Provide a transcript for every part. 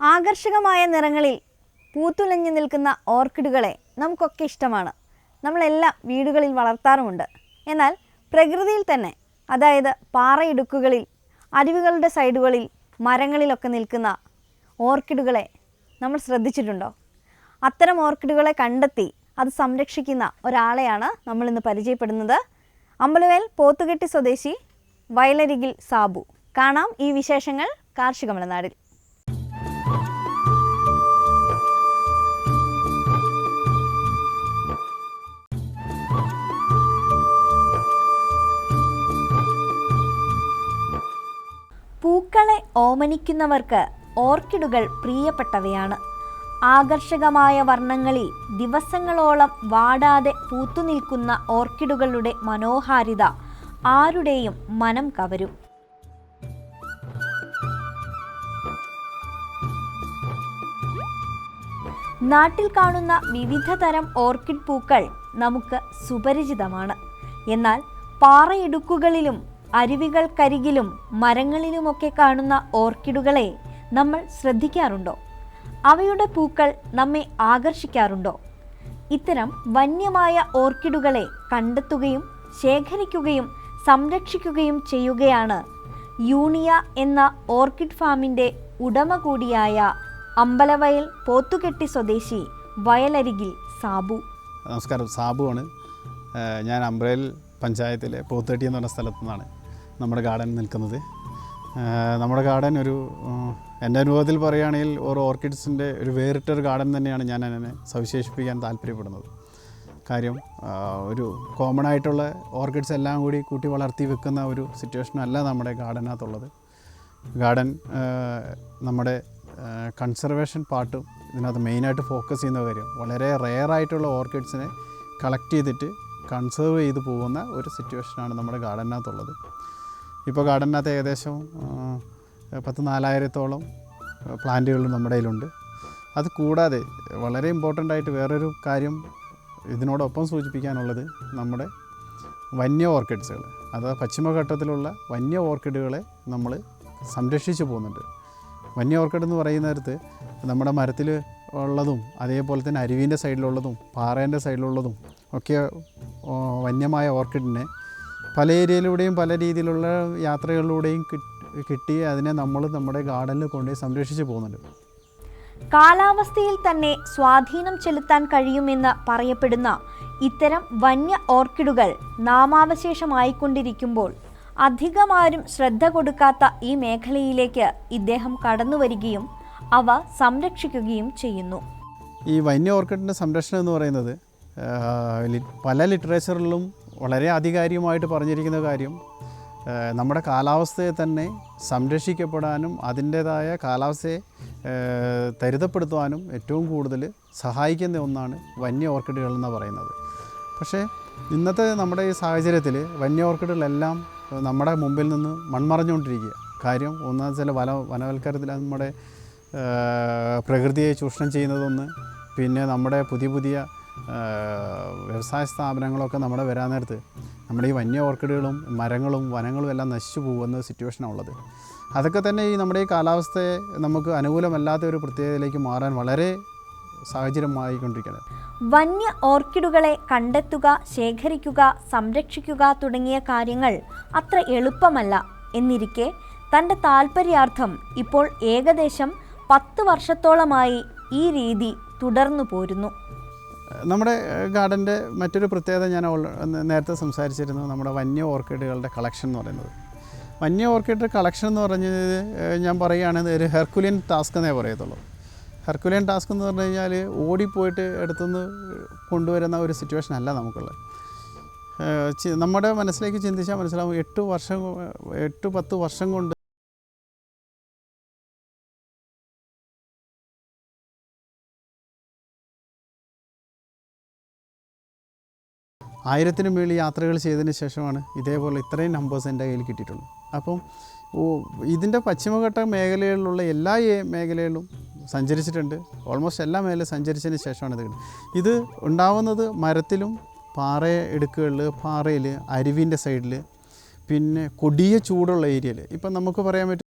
ആകർഷകമായ നിറങ്ങളിൽ പൂത്തുലഞ്ഞു നിൽക്കുന്ന ഓർക്കിഡുകളെ നമുക്കൊക്കെ ഇഷ്ടമാണ്. നമ്മളെല്ലാം വീടുകളിൽ വളർത്താറുമുണ്ട്. എന്നാൽ പ്രകൃതിയിൽ തന്നെ അതായത് പാറയിടുക്കുകളിൽ അരുവികളുടെ സൈഡുകളിൽ മരങ്ങളിലൊക്കെ നിൽക്കുന്ന ഓർക്കിഡുകളെ നമ്മൾ ശ്രദ്ധിച്ചിട്ടുണ്ടോ? അത്തരം ഓർക്കിഡുകളെ കണ്ടെത്തി അത് സംരക്ഷിക്കുന്ന ഒരാളെയാണ് നമ്മളിന്ന് പരിചയപ്പെടുന്നത് അമ്പലവേൽ പോത്തുകെട്ടി സ്വദേശി വയലരികിൽ സാബു. കാണാം ഈ വിശേഷങ്ങൾ കാർഷിക മലനാടിൽ. പൂക്കളെ ഓമനിക്കുന്നവർക്ക് ഓർക്കിഡുകൾ പ്രിയപ്പെട്ടവയാണ്. ആകർഷകമായ വർണങ്ങളിൽ ദിവസങ്ങളോളം വാടാതെ പൂത്തുനിൽക്കുന്ന ഓർക്കിഡുകളുടെ മനോഹാരിത ആരുടെയും മനം കവരും. നാട്ടിൽ കാണുന്ന വിവിധ തരം ഓർക്കിഡ് പൂക്കൾ നമുക്ക് സുപരിചിതമാണ്. എന്നാൽ പാറയിടുക്കുകളിലും അരുവികൾക്കരികിലും മരങ്ങളിലുമൊക്കെ കാണുന്ന ഓർക്കിഡുകളെ നമ്മൾ ശ്രദ്ധിക്കാറുണ്ടോ? അവയുടെ പൂക്കൾ നമ്മെ ആകർഷിക്കാറുണ്ടോ? ഇത്തരം വന്യമായ ഓർക്കിഡുകളെ കണ്ടെത്തുകയും ശേഖരിക്കുകയും സംരക്ഷിക്കുകയും ചെയ്യുകയാണ് യൂണിയ എന്ന ഓർക്കിഡ് ഫാമിന്റെ ഉടമ കൂടിയായ അമ്പലവയൽ പോത്തുകെട്ടി സ്വദേശി വയലരികിൽ സാബു. നമസ്കാരം. സാബു ആണ്. ഞാൻ അമ്പ്രേൽ പഞ്ചായത്തിലെ പോത്തുകെട്ടി എന്ന് പറഞ്ഞ സ്ഥലത്തു നിന്നാണ് നമ്മുടെ ഗാർഡൻ നിൽക്കുന്നത്. നമ്മുടെ ഗാർഡൻ ഒരു എന്റെ അനുഭവത്തിൽ പറയുകയാണെങ്കിൽ ഒരു ഓർക്കിഡ്സിന്റെ ഒരു വേറിട്ടൊരു ഗാർഡൻ തന്നെയാണ് ഞാൻ അതിനെ സവിശേഷിപ്പിക്കാൻ താല്പര്യപ്പെടുന്നത്. കാര്യം ഒരു കോമൺ ആയിട്ടുള്ള ഓർക്കിഡ്സ് എല്ലാം കൂടി കൂട്ടി വളർത്തി വെക്കുന്ന ഒരു സിറ്റുവേഷനല്ല നമ്മുടെ ഗാർഡനകത്തുള്ളത്. ഗാർഡൻ നമ്മുടെ കൺസർവേഷൻ പാർട്ടും ഇതിനകത്ത് മെയിനായിട്ട് ഫോക്കസ് ചെയ്യുന്ന കാര്യം വളരെ റെയർ ആയിട്ടുള്ള ഓർക്കിഡ്സിനെ കളക്ട് ചെയ്തിട്ട് കൺസേർവ് ചെയ്ത് പോകുന്ന ഒരു സിറ്റുവേഷനാണ് നമ്മുടെ ഗാർഡനകത്തുള്ളത്. ഇപ്പോൾ ഗാർഡനകത്ത് ഏകദേശം പത്ത് നാലായിരത്തോളം പ്ലാന്റുകൾ നമ്മുടെ കയ്യിലുണ്ട്. അത് കൂടാതെ വളരെ ഇമ്പോർട്ടന്റ് ആയിട്ട് വേറൊരു കാര്യം ഇതിനോടൊപ്പം സൂചിപ്പിക്കാനുള്ളത് നമ്മുടെ വന്യ ഓർക്കിഡ്സുകൾ. അതായത് പശ്ചിമഘട്ടത്തിലുള്ള വന്യ ഓർക്കിഡുകളെ നമ്മൾ സംരക്ഷിച്ചു പോകുന്നുണ്ട്. വന്യ ഓർക്കിഡ് എന്ന് പറയുന്നിടത്ത് നമ്മുടെ മരത്തിൽ ഉള്ളതും അതേപോലെ തന്നെ അരുവിന്റെ സൈഡിലുള്ളതും പാറേന്റെ സൈഡിലുള്ളതും ഒക്കെ വന്യമായ ഓർക്കിഡിനെ പല ഏരിയയിലൂടെയും പല രീതിയിലുള്ള യാത്രകളിലൂടെയും കിട്ടി- അതിനെ നമ്മൾ നമ്മുടെ ഗാർഡനിൽ കൊണ്ടുപോയി സംരക്ഷിച്ചു പോകുന്നുണ്ട്. കാലാവസ്ഥയിൽ തന്നെ സ്വാധീനം ചെലുത്താൻ കഴിയുമെന്ന് പറയപ്പെടുന്ന ഇത്തരം വന്യ ഓർക്കിഡുകൾ നാമാവശേഷമായിക്കൊണ്ടിരിക്കുമ്പോൾ അധികമാരും ശ്രദ്ധ കൊടുക്കാത്ത ഈ മേഖലയിലേക്ക് ഇദ്ദേഹം കടന്നു വരികയും അവ സംരക്ഷിക്കുകയും ചെയ്യുന്നു. ഈ വന്യ ഓർക്കിഡിന്റെ സംരക്ഷണം എന്ന് പറയുന്നത് പല ലിറ്ററേച്ചറിലും വളരെ ആധികാരികമായിട്ട് പറഞ്ഞിരിക്കുന്ന കാര്യം നമ്മുടെ കാലാവസ്ഥയെ തന്നെ സംരക്ഷിക്കപ്പെടാനും അതിന്റേതായ കാലാവസ്ഥയെ തരിതപ്പെടുത്തുവാനും ഏറ്റവും കൂടുതൽ സഹായിക്കുന്ന ഒന്നാണ് വന്യ ഓർക്കിഡുകൾ എന്ന് പറയുന്നത്. പക്ഷേ ഇന്നത്തെ നമ്മുടെ ഈ സാഹചര്യത്തിൽ വന്യ ഓർക്കിഡുകളെല്ലാം നമ്മുടെ മുമ്പിൽ നിന്ന് മൺമറഞ്ഞുകൊണ്ടിരിക്കുക. കാര്യം ഒന്നാം ചില വന വനവൽക്കരണത്തിൽ നമ്മുടെ പ്രകൃതിയെ ചൂഷണം ചെയ്യുന്നതൊന്ന് പിന്നെ നമ്മുടെ പുതിയ പുതിയ വ്യവസായ സ്ഥാപനങ്ങളൊക്കെ നമ്മുടെ വരാൻ നേരത്ത് നമ്മുടെ ഈ വന്യ ഓർക്കിഡുകളും മരങ്ങളും വനങ്ങളും എല്ലാം നശിച്ചു പോകുന്ന സിറ്റുവേഷനാണ് ഉള്ളത് അതൊക്കെ തന്നെ ഈ നമ്മുടെ ഈ കാലാവസ്ഥയെ നമുക്ക് അനുകൂലമല്ലാത്ത ഒരു പ്രത്യേകതയിലേക്ക് മാറാൻ വളരെ സാഹചര്യമായിക്കൊണ്ടിരിക്കുകയാണ്. വന്യ ഓർക്കിഡുകളെ കണ്ടെത്തുക ശേഖരിക്കുക സംരക്ഷിക്കുക തുടങ്ങിയ കാര്യങ്ങൾ അത്ര എളുപ്പമല്ല. എന്നിരിക്കെ തന്റെ താൽപ്പര്യാർത്ഥം ഇപ്പോൾ ഏകദേശം പത്ത് വർഷത്തോളമായി ഈ രീതി തുടർന്നു പോരുന്നു. നമ്മുടെ ഗാർഡന്റെ മറ്റൊരു പ്രത്യേകത ഞാൻ നേരത്തെ സംസാരിച്ചിരുന്നു നമ്മുടെ വന്യ ഓർക്കിഡുകളുടെ കളക്ഷൻ എന്ന് പറയുന്നത്. വന്യ ഓർക്കിഡ് കളക്ഷൻ എന്ന് പറഞ്ഞത് ഞാൻ പറയുകയാണെങ്കിൽ ഒരു ഹെർക്കുലിയൻ ടാസ്ക് എന്നേ പറയത്തുള്ളൂ. ഹെർക്കുലിയൻ ടാസ്ക് എന്ന് പറഞ്ഞു കഴിഞ്ഞാൽ ഓടിപ്പോയിട്ട് എടുത്തുനിന്ന് കൊണ്ടുവരുന്ന ഒരു സിറ്റുവേഷൻ അല്ല നമുക്കുള്ളത്. നമ്മുടെ മനസ്സിലേക്ക് ചിന്തിച്ചാൽ മനസ്സിലാവും എട്ട് വർഷം എട്ട് പത്ത് വർഷം കൊണ്ട് ആയിരത്തിന് മേളിൽ യാത്രകൾ ചെയ്തതിന് ശേഷമാണ് ഇതേപോലെ ഇത്രയും നമ്പേഴ്സ് എന്റെ കയ്യിൽ കിട്ടിയിട്ടുള്ളത്. അപ്പം ഇതിന്റെ പശ്ചിമഘട്ട മേഖലകളിലുള്ള എല്ലാ മേഖലകളിലും സഞ്ചരിച്ചിട്ടുണ്ട്. ഓൾമോസ്റ്റ് എല്ലാ മേഖലയും സഞ്ചരിച്ചതിന് ശേഷമാണ് ഇത് ഇത് ഉണ്ടാവുന്നത് മരത്തിലും പാറ എടുക്കുകളിൽ പാറയിൽ അരുവിന്റെ സൈഡിൽ പിന്നെ കൊടിയ ചൂടുള്ള ഏരിയയിൽ ഇപ്പം നമുക്ക് പറയാൻ പറ്റും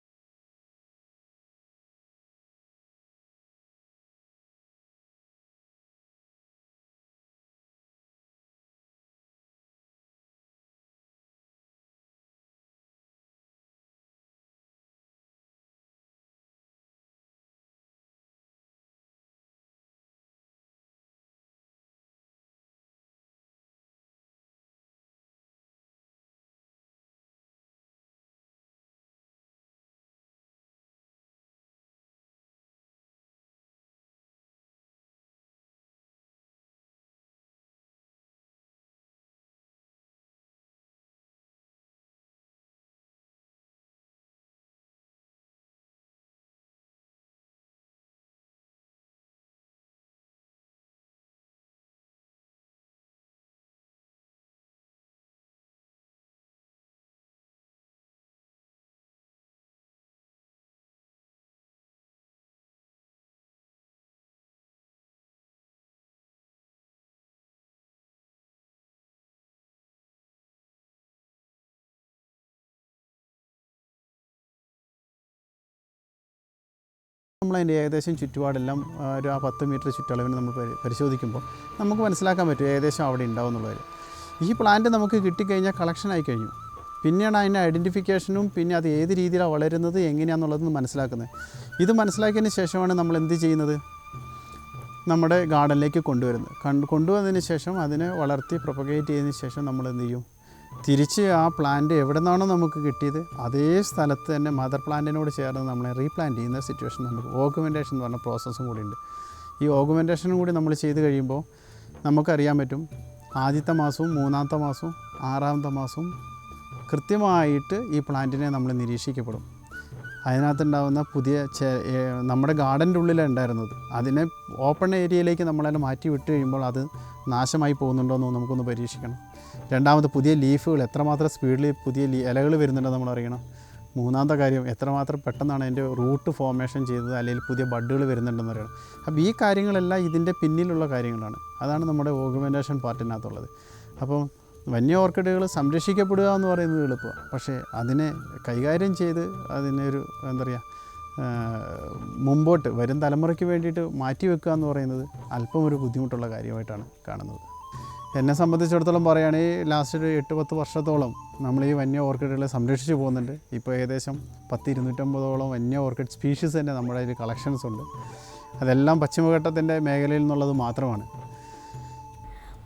നമ്മളതിന്റെ ഏകദേശം ചുറ്റുപാടെല്ലാം ഒരു ആ പത്ത് മീറ്റർ ചുറ്റളവിന് നമ്മൾ പരിശോധിക്കുമ്പോൾ നമുക്ക് മനസ്സിലാക്കാൻ പറ്റും ഏകദേശം അവിടെ ഉണ്ടാവും എന്നുള്ളത്. ഈ പ്ലാന്റ് നമുക്ക് കിട്ടിക്കഴിഞ്ഞാൽ കളക്ഷൻ ആയി കഴിഞ്ഞു. പിന്നെയാണ് അതിന്റെ ഐഡന്റിഫിക്കേഷനും പിന്നെ അത് ഏത് രീതിയിലാണ് വളരുന്നത് എങ്ങനെയാണെന്നുള്ളത് മനസ്സിലാക്കുന്നത്. ഇത് മനസ്സിലാക്കിയതിന് ശേഷമാണ് നമ്മൾ എന്ത് ചെയ്യുന്നത്? നമ്മുടെ ഗാർഡനിലേക്ക് കൊണ്ടുവരുന്നത്. കണ്ട് കൊണ്ടുവന്നതിന് ശേഷം അതിനെ വളർത്തി പ്രൊപ്പഗേറ്റ് ചെയ്തതിന് ശേഷം നമ്മൾ എന്ത് ചെയ്യും? തിരിച്ച് ആ പ്ലാന്റ് എവിടെ നിന്നാണോ നമുക്ക് കിട്ടിയത്? അതേ സ്ഥലത്ത് തന്നെ മദർ പ്ലാന്റിനോട് ചേർന്ന് നമ്മളെ റീപ്ലാന്റ് ചെയ്യുന്ന സിറ്റുവേഷൻ നമുക്ക് ഓഗ്മെന്റേഷൻ എന്ന് പറഞ്ഞ പ്രോസസ്സും ഉണ്ട് ഈ ഓഗ്മെന്റേഷനും കൂടി നമ്മൾ ചെയ്ത് കഴിയുമ്പോൾ നമുക്കറിയാൻ പറ്റും ആദ്യത്തെ മാസവും മൂന്നാമത്തെ മാസവും ആറാമത്തെ മാസവും കൃത്യമായിട്ട് ഈ പ്ലാന്റിനെ നമ്മൾ നിരീക്ഷിക്കപ്പെടും. അതിനകത്തുണ്ടാകുന്ന പുതിയ നമ്മുടെ ഗാർഡന്റെ ഉള്ളിലാണ് ഉണ്ടായിരുന്നത്. അതിനെ ഓപ്പൺ ഏരിയയിലേക്ക് നമ്മളതിനെ മാറ്റി വിട്ട് കഴിയുമ്പോൾ അത് നാശമായി പോകുന്നുണ്ടോ എന്ന് നമുക്കൊന്ന് പരീക്ഷിക്കണം. രണ്ടാമത് പുതിയ ലീഫുകൾ എത്രമാത്രം സ്പീഡിൽ പുതിയ ഇലകൾ വരുന്നുണ്ടെന്ന് നമ്മൾ അറിയണം. മൂന്നാമത്തെ കാര്യം എത്രമാത്രം പെട്ടെന്നാണ് അതിന്റെ റൂട്ട് ഫോർമേഷൻ ചെയ്തത് അല്ലെങ്കിൽ പുതിയ ബഡുകൾ വരുന്നുണ്ടെന്ന് അറിയണം. അപ്പോൾ ഈ കാര്യങ്ങളെല്ലാം ഇതിന്റെ പിന്നിലുള്ള കാര്യങ്ങളാണ്. അതാണ് നമ്മുടെ ഓഗ്മെന്റേഷൻ പാർട്ടിനകത്തുള്ളത്. അപ്പം വന്യ ഓർക്കിഡുകൾ സംരക്ഷിക്കപ്പെടുക എന്ന് പറയുന്നത് എളുപ്പമാണ് പക്ഷേ അതിനെ കൈകാര്യം ചെയ്ത് അതിനെ ഒരു എന്താ പറയുക മുമ്പോട്ട് വരും തലമുറയ്ക്ക് വേണ്ടിയിട്ട് മാറ്റി വെക്കുക എന്ന് പറയുന്നത് അല്പം ഒരു ബുദ്ധിമുട്ടുള്ള കാര്യമായിട്ടാണ് കാണുന്നത്. എന്നെ സംബന്ധിച്ചിടത്തോളം പറയുകയാണെങ്കിൽ ലാസ്റ്റ് ഒരു എട്ട് പത്ത് വർഷത്തോളം നമ്മൾ ഈ വന്യ ഓർക്കിഡുകളെ സംരക്ഷിച്ചു പോകുന്നുണ്ട്. ഇപ്പോൾ ഏകദേശം പത്ത് ഇരുന്നൂറ്റമ്പതോളം വന്യ ഓർക്കിഡ് സ്പീഷീസ് തന്നെ നമ്മുടെ കയ്യിൽ കളക്ഷൻസ് ഉണ്ട്. അതെല്ലാം പശ്ചിമഘട്ടത്തിന്റെ മേഖലയിൽ നിന്നുള്ളത് മാത്രമാണ്.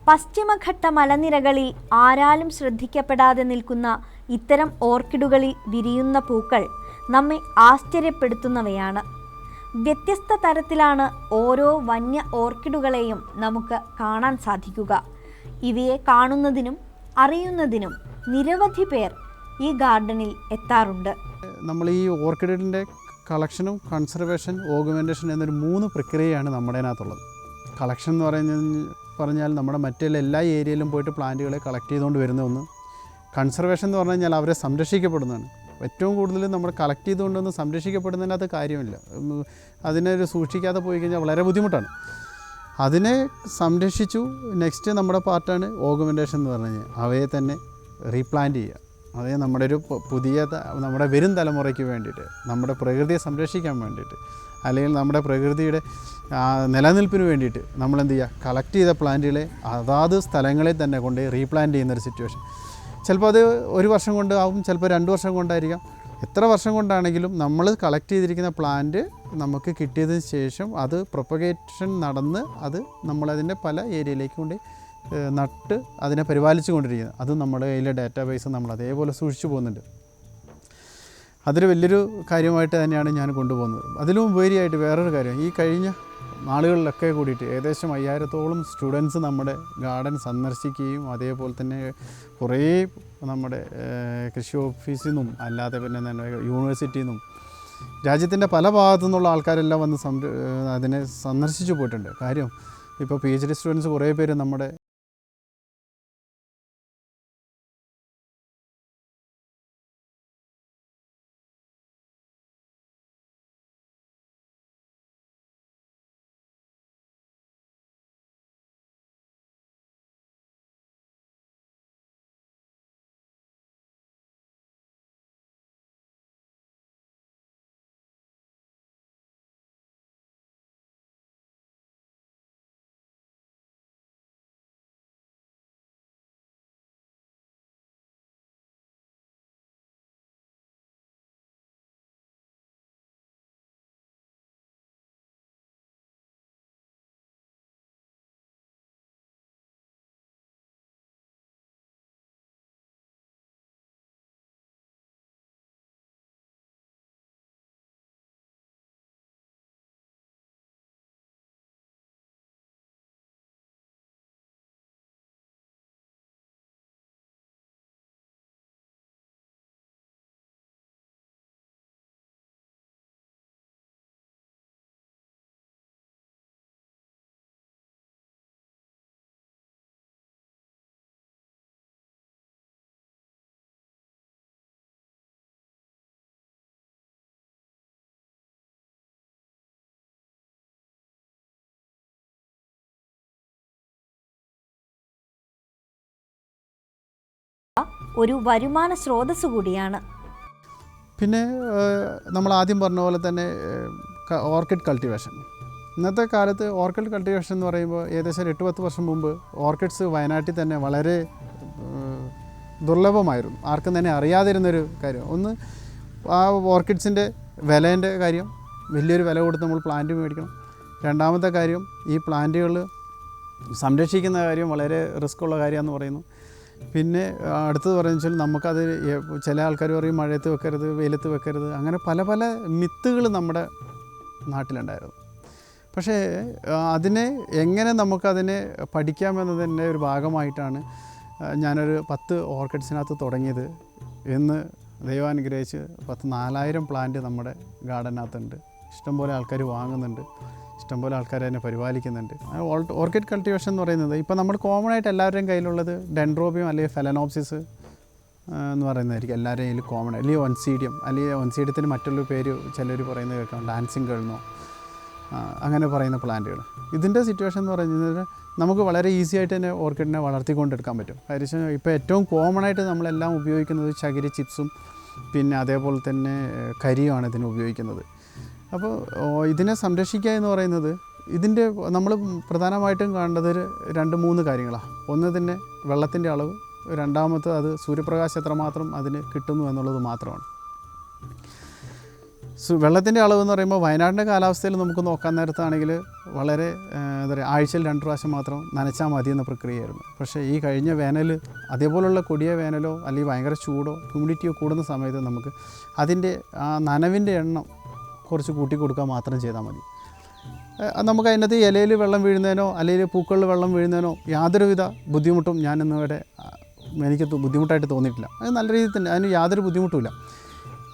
പശ്ചിമഘട്ട മലനിരകളിൽ ആരാലും ശ്രദ്ധിക്കപ്പെടാതെ നിൽക്കുന്ന ഇത്തരം ഓർക്കിഡുകളിൽ വിരിയുന്ന പൂക്കൾ നമ്മെ ആശ്ചര്യപ്പെടുത്തുന്നവയാണ്. വ്യത്യസ്ത തരത്തിലാണ് ഓരോ വന്യ ഓർക്കിഡുകളെയും നമുക്ക് കാണാൻ സാധിക്കുക. ഇവയെ കാണുന്നതിനും അറിയുന്നതിനും നിരവധി പേർ ഈ ഗാർഡനിൽ എത്താറുണ്ട്. നമ്മൾ ഈ ഓർക്കിഡിന്റെ കളക്ഷനും കൺസർവേഷൻ ഓഗ്മെന്റേഷൻ എന്നൊരു മൂന്ന് പ്രക്രിയയാണ് നമ്മുടെ അതിനകത്തുള്ളത്. കളക്ഷൻ എന്ന് പറഞ്ഞ പറഞ്ഞാൽ നമ്മുടെ മറ്റുള്ള എല്ലാ ഏരിയയിലും പോയിട്ട് പ്ലാന്റുകളെ കളക്ട് ചെയ്തുകൊണ്ട് വരുന്ന ഒന്ന്. കൺസർവേഷൻ എന്ന് പറഞ്ഞു കഴിഞ്ഞാൽ അവരെ സംരക്ഷിക്കപ്പെടുന്നതാണ്. ഏറ്റവും കൂടുതൽ നമ്മൾ കളക്ട് ചെയ്തുകൊണ്ടൊന്നും സംരക്ഷിക്കപ്പെടുന്നതിനകത്ത് കാര്യമില്ല. അതിനൊരു സൂക്ഷിക്കാതെ പോയി കഴിഞ്ഞാൽ വളരെ ബുദ്ധിമുട്ടാണ്. അതിനെ സംരക്ഷിച്ചു. നെക്സ്റ്റ് നമ്മുടെ പാർട്ടാണ് ഓഗുമെന്റേഷൻ എന്ന് പറഞ്ഞു. കഴിഞ്ഞാൽ അവയെ തന്നെ റീപ്ലാന്റ് ചെയ്യുക. അതായത് നമ്മുടെ ഒരു പുതിയ നമ്മുടെ വരും തലമുറയ്ക്ക് വേണ്ടിയിട്ട് നമ്മുടെ പ്രകൃതിയെ സംരക്ഷിക്കാൻ വേണ്ടിയിട്ട് അല്ലെങ്കിൽ നമ്മുടെ പ്രകൃതിയുടെ നിലനിൽപ്പിന് വേണ്ടിയിട്ട് നമ്മൾ എന്ത് ചെയ്യുക? കളക്ട് ചെയ്ത പ്ലാന്റുകളെ അതാത് സ്ഥലങ്ങളിൽ തന്നെ കൊണ്ട് റീപ്ലാന്റ് ചെയ്യുന്നൊരു സിറ്റുവേഷൻ ചിലപ്പോൾ അത് ഒരു വർഷം കൊണ്ട് ആവും ചിലപ്പോൾ രണ്ട് വർഷം കൊണ്ടായിരിക്കാം. എത്ര വർഷം കൊണ്ടാണെങ്കിലും നമ്മൾ കളക്ട് ചെയ്തിരിക്കുന്ന പ്ലാന്റ് നമുക്ക് കിട്ടിയതിന് ശേഷം അത് പ്രൊപ്പഗേഷൻ നടന്ന് അത് നമ്മളതിന്റെ പല ഏരിയയിലേക്ക് കൊണ്ട് നട്ട് അതിനെ പരിപാലിച്ചു കൊണ്ടിരിക്കുന്നത് അത് നമ്മുടെ കയ്യിലെ ഡാറ്റാബേസ് നമ്മൾ അതേപോലെ സൂക്ഷിച്ചു പോകുന്നുണ്ട്. അതൊരു വലിയൊരു കാര്യമായിട്ട് തന്നെയാണ് ഞാൻ കൊണ്ടുപോകുന്നത്. അതിലും ഉപരിയായിട്ട് വേറൊരു കാര്യം ഈ കഴിഞ്ഞ നാളുകളിലൊക്കെ കൂടിയിട്ട് ഏകദേശം അയ്യായിരത്തോളം സ്റ്റുഡൻസ് നമ്മുടെ ഗാർഡൻ സന്ദർശിക്കുകയും അതേപോലെ തന്നെ കുറേ നമ്മുടെ കൃഷി ഓഫീസിൽ നിന്നും അല്ലാതെ പിന്നെ യൂണിവേഴ്സിറ്റിയിൽ നിന്നും രാജ്യത്തിന്റെ പല ഭാഗത്തു നിന്നുള്ള ആൾക്കാരെല്ലാം വന്ന് സംര അതിനെ സന്ദർശിച്ചു പോയിട്ടുണ്ട്. കാര്യം ഇപ്പോൾ പി എച്ച് ഡി സ്റ്റുഡൻസ് കുറേ പേര് നമ്മുടെ ഒരു വരുമാന സ്രോതസ് കൂടിയാണ്. പിന്നെ നമ്മൾ ആദ്യം പറഞ്ഞ പോലെ തന്നെ ഓർക്കിഡ് കൾട്ടിവേഷൻ. ഇന്നത്തെ കാലത്ത് ഓർക്കിഡ് കൾട്ടിവേഷൻ എന്ന് പറയുമ്പോൾ ഏകദേശം എട്ട് പത്ത് വർഷം മുമ്പ് ഓർക്കിഡ്സ് വയനാട്ടിൽ തന്നെ വളരെ ദുർലഭമായിരുന്നു. ആർക്കും തന്നെ അറിയാതിരുന്നൊരു കാര്യം. ഒന്ന് ആ ഓർക്കിഡ്സിന്റെ വിലേന്റെ കാര്യം വലിയൊരു വില കൊടുത്ത് നമ്മൾ പ്ലാന്റ് മേടിക്കണം. രണ്ടാമത്തെ കാര്യം ഈ പ്ലാന്റുകൾ സംരക്ഷിക്കുന്ന കാര്യം വളരെ റിസ്ക് ഉള്ള കാര്യമാണെന്ന് പറയുന്നു. പിന്നെ അടുത്തത് പറയുന്നത് വെച്ചാൽ നമുക്കത് ചില ആൾക്കാർ പറയും മഴയത്ത് വെക്കരുത് വെയിലത്ത് വെക്കരുത് അങ്ങനെ പല പല മിത്തുകൾ നമ്മുടെ നാട്ടിലുണ്ടായിരുന്നു. പക്ഷേ അതിനെ എങ്ങനെ നമുക്കതിനെ പഠിക്കാമെന്നതിന്റെ ഒരു ഭാഗമായിട്ടാണ് ഞാനൊരു പത്ത് ഓർക്കിഡ്സിനകത്ത് തുടങ്ങിയത് എന്ന് ദൈവം അനുഗ്രഹിച്ച് പത്ത് നാലായിരം പ്ലാന്റ് നമ്മുടെ ഗാർഡനകത്തുണ്ട്. ഇഷ്ടംപോലെ ആൾക്കാർ വാങ്ങുന്നുണ്ട്. ഇഷ്ടംപോലെ ആൾക്കാർ അതിനെ പരിപാലിക്കുന്നുണ്ട്. ഓർക്കിഡ് കൾട്ടിവേഷൻ എന്ന് പറയുന്നത് ഇപ്പോൾ നമ്മൾ കോമൺ ആയിട്ട് എല്ലാവരുടെയും കയ്യിലുള്ളത് ഡെൻഡ്രോബിയം അല്ലെങ്കിൽ ഫെലനോപ്സിസ് എന്ന് പറയുന്നതായിരിക്കും. എല്ലാവരുടെയും കയ്യിൽ കോമൺ അല്ലെങ്കിൽ ഒൻസീഡിയം അല്ലെങ്കിൽ ഒൻസീഡിയത്തിന് മറ്റുള്ള പേര് ചിലർ പറയുന്നത് കേൾക്കാം. ഡാൻസിങ് കേൾന്നോ അങ്ങനെ പറയുന്ന പ്ലാന്റുകൾ ഇതിന്റെ സിറ്റുവേഷൻ എന്ന് പറയുന്നത് നമുക്ക് വളരെ ഈസി ആയിട്ട് തന്നെ ഓർക്കിഡിനെ വളർത്തിക്കൊണ്ടെടുക്കാൻ പറ്റും. കാര്യം ഇപ്പോൾ ഏറ്റവും കോമൺ ആയിട്ട് നമ്മളെല്ലാം ഉപയോഗിക്കുന്നത് ചകിരി ചിപ്സും പിന്നെ അതേപോലെ തന്നെ കരിയുമാണ് ഇതിന് ഉപയോഗിക്കുന്നത്. അപ്പോൾ ഇതിനെ സംരക്ഷിക്കുക എന്ന് പറയുന്നത് ഇതിന്റെ നമ്മൾ പ്രധാനമായിട്ടും കാണേണ്ടത് രണ്ട് മൂന്ന് കാര്യങ്ങളാണ് ഒന്ന് തന്നെ വെള്ളത്തിന്റെ അളവ് രണ്ടാമത്തെ അത് സൂര്യപ്രകാശം എത്രമാത്രം അതിന് കിട്ടുന്നു എന്നുള്ളത് മാത്രമാണ്. വെള്ളത്തിന്റെ അളവ് എന്ന് പറയുമ്പോൾ വയനാടിന്റെ കാലാവസ്ഥയിൽ നമുക്ക് നോക്കാൻ നേരത്താണെങ്കിൽ വളരെ എന്താ പറയുക ആഴ്ചയിൽ രണ്ട് പ്രാവശ്യം മാത്രം നനച്ചാൽ മതി എന്ന പ്രക്രിയയായിരുന്നു. പക്ഷേ ഈ കഴിഞ്ഞ വേനൽ അതേപോലുള്ള കൊടിയ വേനലോ അല്ലെങ്കിൽ ഭയങ്കര ചൂടോ ഹ്യൂമിഡിറ്റിയോ കൂടുന്ന സമയത്ത് നമുക്ക് അതിന്റെ ആ നനവിന്റെ എണ്ണം കുറച്ച് കൂട്ടി കൊടുക്കുക മാത്രം ചെയ്താൽ മതി. നമുക്ക് അതിനകത്ത് ഇലയിൽ വെള്ളം വീഴുന്നതിനോ അല്ലെങ്കിൽ പൂക്കളിൽ വെള്ളം വീഴുന്നതിനോ യാതൊരുവിധ ബുദ്ധിമുട്ടും ആ, എനിക്ക് ബുദ്ധിമുട്ടായിട്ട് തോന്നിയിട്ടില്ല. അത് നല്ല രീതിയിൽ തന്നെ അതിന് യാതൊരു ബുദ്ധിമുട്ടുമില്ല.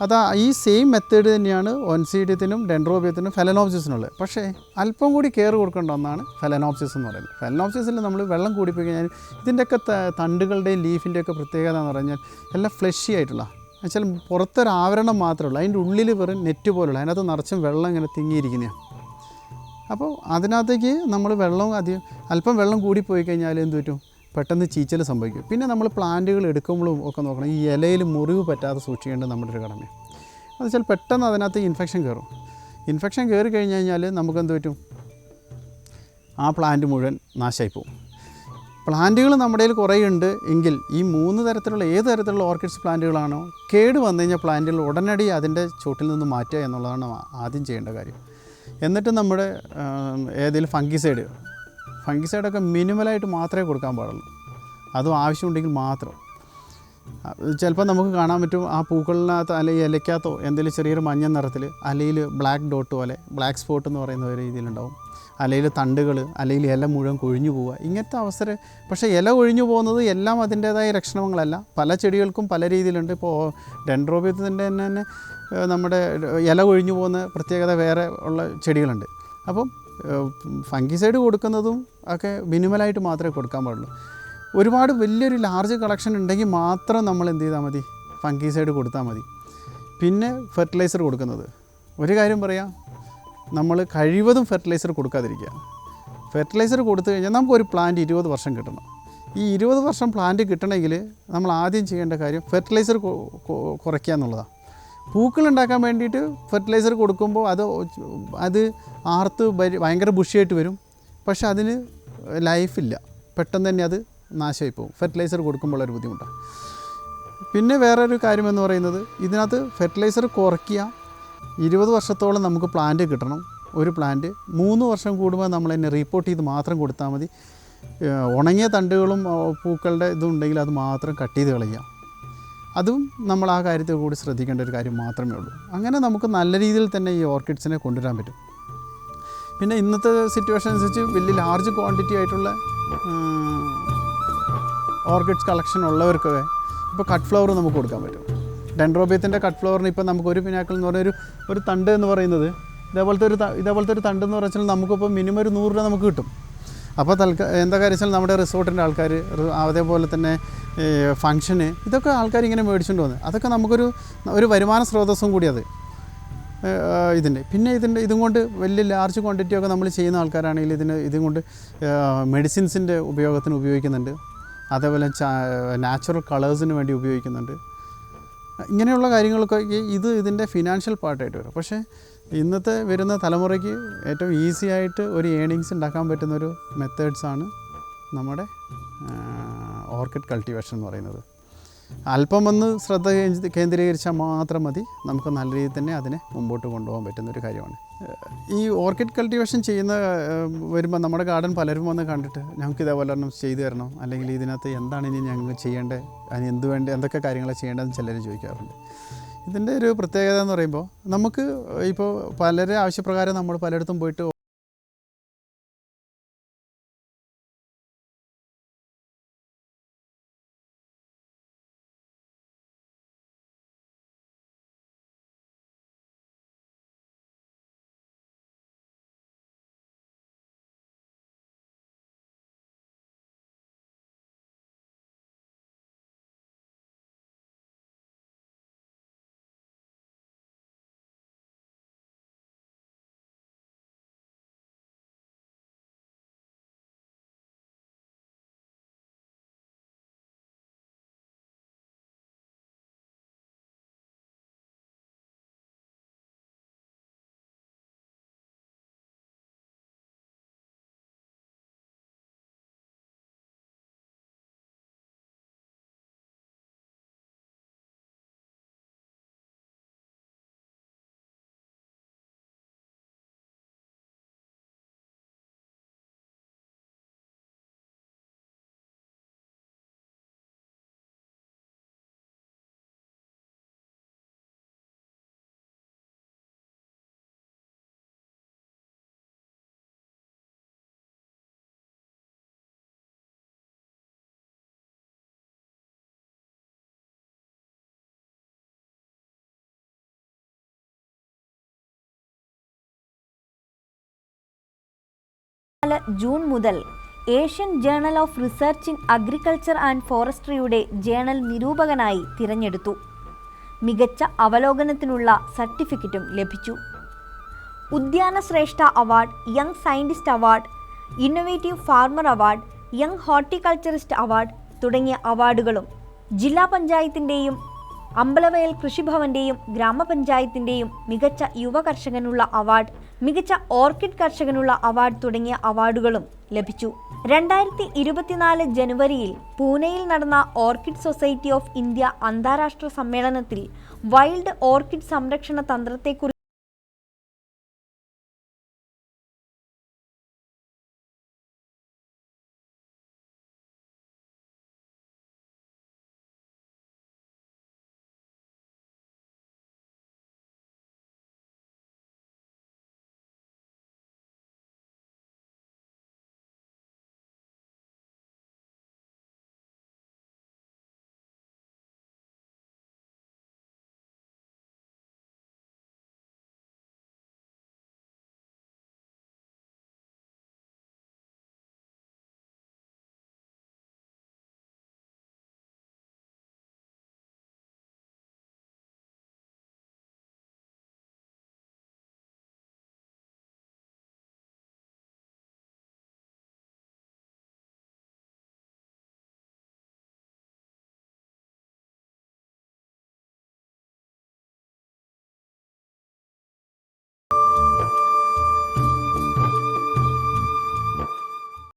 അതാ ഈ സെയിം മെത്തേഡ് തന്നെയാണ് ഒൻസീഡിയത്തിനും ഡെൻഡ്രോബിയത്തിനും ഫെലനോപ്സിസിനുള്ളത് പക്ഷേ അല്പം കൂടി കെയർ കൊടുക്കേണ്ട ഒന്നാണ് ഫെലനോപ്സിസ് എന്ന് പറയുന്നത്. ഫെലനോപ്സിസിൽ നമ്മൾ വെള്ളം കൂടിപ്പോയി കഴിഞ്ഞാൽ ഇതിന്റെയൊക്കെ തണ്ടുകളുടെയും ലീഫിന്റെയൊക്കെ പ്രത്യേകത എന്ന് പറഞ്ഞാൽ എല്ലാം ഫ്ലഷി ആയിട്ടുള്ള എന്നുവെച്ചാൽ പുറത്തൊരാവരണം മാത്രമേ ഉള്ളൂ. അതിന്റെ ഉള്ളിൽ വെറും നെറ്റ് പോലുള്ള അതിനകത്ത് നിറച്ചും വെള്ളം ഇങ്ങനെ തിങ്ങിയിരിക്കുന്നതാണ് അപ്പോൾ അതിനകത്തേക്ക് നമ്മൾ വെള്ളം അധികം അല്പം വെള്ളം കൂടിപ്പോയി കഴിഞ്ഞാൽ എന്ത് പറ്റും? പെട്ടെന്ന് ചീച്ചൽ സംഭവിക്കും. പിന്നെ നമ്മൾ പ്ലാന്റുകൾ എടുക്കുമ്പോഴും ഒക്കെ നോക്കണം. ഈ ഇലയിൽ മുറിവ് പറ്റാതെ സൂക്ഷിക്കേണ്ടത് നമ്മുടെ ഒരു കടമയാണ്. എന്ന് വെച്ചാൽ പെട്ടെന്ന് അതിനകത്ത് ഇൻഫെക്ഷൻ കയറും. ഇൻഫെക്ഷൻ കയറി കഴിഞ്ഞ് കഴിഞ്ഞാൽ നമുക്ക് എന്ത് പറ്റും? ആ പ്ലാന്റ് മുഴുവൻ നാശമായി പോകും. പ്ലാന്റുകൾ നമ്മുടെ കയ്യിൽ കുറേ ഉണ്ട് എങ്കിൽ ഈ മൂന്ന് തരത്തിലുള്ള ഏത് തരത്തിലുള്ള ഓർക്കിഡ്സ് പ്ലാന്റുകളാണോ കേട് വന്നു കഴിഞ്ഞാൽ പ്ലാന്റുകൾ ഉടനടി അതിന്റെ ചുവട്ടിൽ നിന്ന് മാറ്റുക എന്നുള്ളതാണ് ആദ്യം ചെയ്യേണ്ട കാര്യം. എന്നിട്ട് നമ്മുടെ ഏതെങ്കിലും ഫംഗിസൈഡ്. ഫംഗിസൈഡൊക്കെ മിനിമലായിട്ട് മാത്രമേ കൊടുക്കാൻ പാടുള്ളൂ. അതും ആവശ്യമുണ്ടെങ്കിൽ മാത്രം. ചിലപ്പോൾ നമുക്ക് കാണാൻ പറ്റും ആ പൂക്കളിനകത്ത് അല്ലെങ്കിൽ ഇലയ്ക്കകത്തോ എന്തെങ്കിലും ചെറിയൊരു മഞ്ഞ നിറത്തിൽ അല്ലെങ്കിൽ ബ്ലാക്ക് ഡോട്ട് പോലെ ബ്ലാക്ക് സ്പോട്ട് എന്ന് പറയുന്ന ഒരു രീതിയിലുണ്ടാവും. അല്ലെങ്കിൽ തണ്ടുകൾ അല്ലെങ്കിൽ ഇല മുഴുവൻ കൊഴിഞ്ഞു പോവുക. ഇങ്ങനത്തെ അവസരം പക്ഷേ ഇല കൊഴിഞ്ഞു പോകുന്നത് എല്ലാം അതിന്റേതായ ലക്ഷണങ്ങളല്ല. പല ചെടികൾക്കും പല രീതിയിലുണ്ട്. ഇപ്പോൾ ഡെൻഡ്രോബിയത്തിന്റെ തന്നെ തന്നെ നമ്മുടെ ഇല കൊഴിഞ്ഞു പോകുന്ന പ്രത്യേകത വേറെ ഉള്ള ചെടികളുണ്ട്. അപ്പം ഫംഗിസൈഡ് കൊടുക്കുന്നതും ഒക്കെ മിനിമലായിട്ട് മാത്രമേ കൊടുക്കാൻ പാടുള്ളൂ. ഒരുപാട് വലിയൊരു ലാർജ് കളക്ഷൻ ഉണ്ടെങ്കിൽ മാത്രം നമ്മൾ എന്ത് ചെയ്താൽ മതി? ഫംഗിസൈഡ് കൊടുത്താൽ മതി. പിന്നെ ഫെർട്ടിലൈസർ കൊടുക്കുന്നത്. ഒരു കാര്യം പറയാം. നമ്മൾ കഴിവതും ഫെർട്ടിലൈസർ കൊടുക്കാതിരിക്കുക. ഫെർട്ടിലൈസർ കൊടുത്തു കഴിഞ്ഞാൽ നമുക്കൊരു പ്ലാന്റ് ഇരുപത് വർഷം കിട്ടണം. ഈ ഇരുപത് വർഷം പ്ലാന്റ് കിട്ടണമെങ്കിൽ നമ്മൾ ആദ്യം ചെയ്യേണ്ട കാര്യം ഫെർട്ടിലൈസർ കുറയ്ക്കുക എന്നുള്ളതാണ്. പൂക്കൾ ഉണ്ടാക്കാൻ വേണ്ടിയിട്ട് ഫെർട്ടിലൈസർ കൊടുക്കുമ്പോൾ അത് അത് ആർത്ത് ഭയ- ഭയങ്കര ബുഷിയായിട്ട് വരും. പക്ഷെ അതിന് ലൈഫില്ല പെട്ടെന്ന് തന്നെ അത് നാശമായി പോകും. ഫെർട്ടിലൈസർ കൊടുക്കുമ്പോൾ ഒരു ബുദ്ധിമുട്ടാണ്. പിന്നെ വേറൊരു കാര്യമെന്ന് പറയുന്നത് ഇതിനകത്ത് ഫെർട്ടിലൈസർ കുറയ്ക്കുക ഇരുപത് വർഷത്തോളം നമുക്ക് പ്ലാന്റ് കിട്ടണം. ഒരു പ്ലാന്റ് മൂന്ന് വർഷം കൂടുമ്പോൾ നമ്മൾ അതിനെ റിപ്പോർട്ട് ചെയ്ത് മാത്രം കൊടുത്താൽ മതി. ഉണങ്ങിയ തണ്ടുകളും പൂക്കളുടെ ഇതും ഉണ്ടെങ്കിൽ അത് മാത്രം കട്ട് ചെയ്ത് കളയുക. അതും നമ്മൾ ആ കാര്യത്തിൽ കൂടി ശ്രദ്ധിക്കേണ്ട ഒരു കാര്യം മാത്രമേ ഉള്ളൂ. അങ്ങനെ നമുക്ക് നല്ല രീതിയിൽ തന്നെ ഈ ഓർക്കിഡ്സിനെ കൊണ്ടുവരാൻ പറ്റും. പിന്നെ ഇന്നത്തെ സിറ്റുവേഷൻ അനുസരിച്ച് വലിയ ലാർജ് ക്വാണ്ടിറ്റി ആയിട്ടുള്ള ഓർക്കിഡ്സ് കളക്ഷൻ ഉള്ളവർക്കൊക്കെ ഇപ്പോൾ കട്ട് ഫ്ലവർ നമുക്ക് കൊടുക്കാൻ പറ്റും. ഡെൻഡ്രോബിയത്തിന്റെ കട്ട് ഫ്ലവറിന് ഇപ്പോൾ നമുക്ക് ഒരു പിനാക്കൾ എന്ന് പറഞ്ഞ ഒരു ഒരു തണ്ട് എന്ന് പറയുന്നത്. ഇതേപോലത്തെ ഒരു ഇതേപോലത്തെ ഒരു തണ്ട് എന്ന് പറഞ്ഞാൽ നമുക്കിപ്പോൾ മിനിമം ഒരു നൂറ് രൂപ നമുക്ക് കിട്ടും. അപ്പോൾ തൽക്ക എന്താ കാര്യം വെച്ചാൽ നമ്മുടെ റിസോർട്ടിന്റെ ആൾക്കാർ അതേപോലെ തന്നെ ഫങ്ഷന് ഇതൊക്കെ ആൾക്കാർ ഇങ്ങനെ മേടിച്ചുകൊണ്ട് വന്നത് അതൊക്കെ നമുക്കൊരു ഒരു വരുമാന സ്രോതസ്സും കൂടി അത്. ഇതിന്റെ. പിന്നെ ഇതിന്റെ ഇതും കൊണ്ട് വലിയ ലാർജ് ക്വാണ്ടിറ്റി ഒക്കെ നമ്മൾ ചെയ്യുന്ന ആൾക്കാരാണെങ്കിൽ ഇതിന് ഇതും കൊണ്ട് മെഡിസിൻസിന്റെ ഉപയോഗത്തിന് ഉപയോഗിക്കുന്നുണ്ട്. അതേപോലെ നാച്ചുറൽ കളേഴ്സിന് വേണ്ടി ഉപയോഗിക്കുന്നുണ്ട്. ഇങ്ങനെയുള്ള കാര്യങ്ങളൊക്കെ ഈ- ഇത് ഇതിന്റെ ഫിനാൻഷ്യൽ പാർട്ടായിട്ട് വരും. പക്ഷേ ഇന്നത്തെ വരുന്ന തലമുറയ്ക്ക് ഏറ്റവും ഈസി ആയിട്ട് ഒരു ഏണിങ്സ് ഉണ്ടാക്കാൻ പറ്റുന്ന ഒരു മെത്തേഡ്സാണ് നമ്മുടെ ഓർക്കിഡ് കൾട്ടിവേഷൻ എന്ന് പറയുന്നത്. അല്പം ഒന്ന് ശ്രദ്ധ കേന്ദ്രീകരിച്ചാൽ മാത്രം മതി. നമുക്ക് നല്ല രീതിയിൽ തന്നെ അതിനെ മുമ്പോട്ട് കൊണ്ടുപോകാൻ പറ്റുന്ന ഒരു കാര്യമാണ്. ഈ ഓർക്കിഡ് കൾട്ടിവേഷൻ ചെയ്യുന്ന വരുമ്പോൾ നമ്മുടെ ഗാർഡൻ പലരും വന്ന് കണ്ടിട്ട് ഞങ്ങൾക്ക് ഇതേപോലെ ഒരെണ്ണം ചെയ്തു തരണം. അല്ലെങ്കിൽ ഇതിനകത്ത് എന്താണ് ഇനി ഞങ്ങൾ ചെയ്യേണ്ടത്? അതിന് എന്ത് വേണ്ട? എന്തൊക്കെ കാര്യങ്ങളാണ് ചെയ്യേണ്ടതെന്ന് ചിലർ ചോദിക്കാറുണ്ട്. ഇതിന്റെ ഒരു പ്രത്യേകത എന്ന് പറയുമ്പോൾ നമുക്ക് ഇപ്പോൾ പലരെ ആവശ്യപ്രകാരം നമ്മൾ പലയിടത്തും പോയിട്ട് നാല് ജൂൺ മുതൽ Asian journal of research in agriculture and ഫോറസ്ട്രിയുടെ journal നിരൂപകനായി തിരഞ്ഞെടുത്തു. മികച്ച അവലോകനത്തിനുള്ള സർട്ടിഫിക്കറ്റും ലഭിച്ചു. ഉദ്യാന ശ്രേഷ്ഠ award young scientist award innovative farmer award young horticulturist award തുടങ്ങിയ അവാർഡുകളും ജില്ലാ പഞ്ചായത്തിന്റെയും അമ്പലവയൽ കൃഷിഭവന്റെയും ഗ്രാമപഞ്ചായത്തിന്റെയും മികച്ച യുവ കർഷകനുള്ള അവാർഡ് മികച്ച ഓർക്കിഡ് കർഷകനുള്ള അവാർഡ് തുടങ്ങിയ അവാർഡുകളും ലഭിച്ചു. രണ്ടായിരത്തി ഇരുപത്തിനാല് ജനുവരിയിൽ പൂനെയിൽ നടന്ന ഓർക്കിഡ് സൊസൈറ്റി ഓഫ് ഇന്ത്യ അന്താരാഷ്ട്ര സമ്മേളനത്തിൽ വൈൽഡ് ഓർക്കിഡ് സംരക്ഷണ തന്ത്രത്തെക്കുറിച്ച്